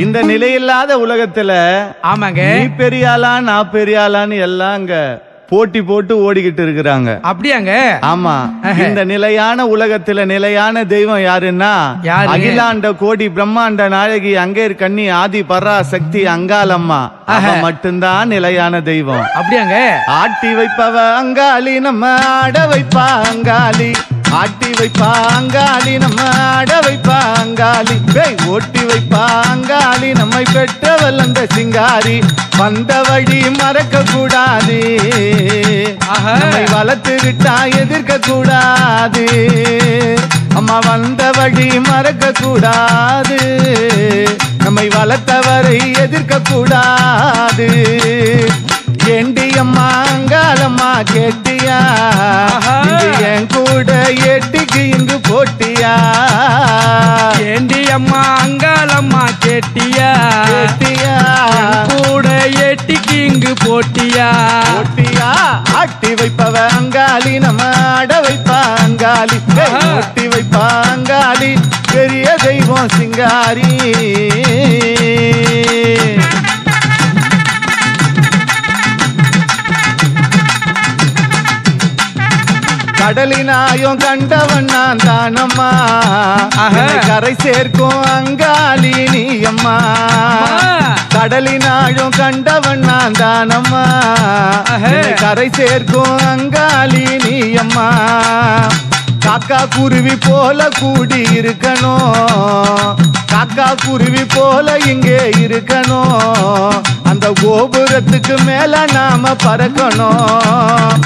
இந்த நிலையில்லாத உலகத்துல ஆமாங்க. நீ பெரியாளா நான் பெரியாளான்னு எல்லாம் அங்க போட்டி போட்டு ஓடிக்கிட்டு இருக்கிறாங்க. அப்படியாங்க? ஆமா. இந்த நிலையான உலகத்துல நிலையான தெய்வம் யாருன்னா யாரு? அகிலாண்ட கோடி பிரம்மாண்ட நாயகி அங்கே கண்ணி ஆதி பரா சக்தி அங்காளம்மா. மட்டும்தான் நிலையான தெய்வம். அப்படியாங்க? ஆட்டி வைப்பவ அங்காளி நம்ம ஆட வைப்பா அங்காளி. ஆட்டி வைப்பா அங்காளி நம்ம ஆட வைப்பா அங்காளி. ஓட்டி வைப்பா அங்காளி. நம்மை பெற்றவள் அந்த சிங்காரி. வந்த வழி மறக்க கூடாது வளர்த்து விட்டா எதிர்க்க கூடாது அம்மா வந்த வழி மறக்க கூடாது நம்மை வளர்த்தவரை எதிர்க்க கூடாது ஏண்டி அம்மா அங்காளம்மா கேட்டியா? என் கூட ஏட்டிக்கு இங்கு போட்டியா? போட்டியா? போட்டியா? ஆட்டி வைப்பவ அங்காளி நம்ம ஆட வைப்பா அங்காளி. ஓட்டி வைப்பா அங்காளி பெரிய தெய்வம் சிங்காரி. கடலினாயும் கண்டவன் நான் தானம்மா. கரை சேர்க்கும் அங்காளி நீ அம்மா. கடலினாழும் கண்டவன் நான் தானம்மா. கரை சேர்க்கும் அங்காளி நீ அம்மா காக்கா குருவி போல கூடி இருக்கணும். காக்கா குருவி போல இங்கே இருக்கணும். அந்த கோபுரத்துக்கு மேல நாம பறக்கணும்.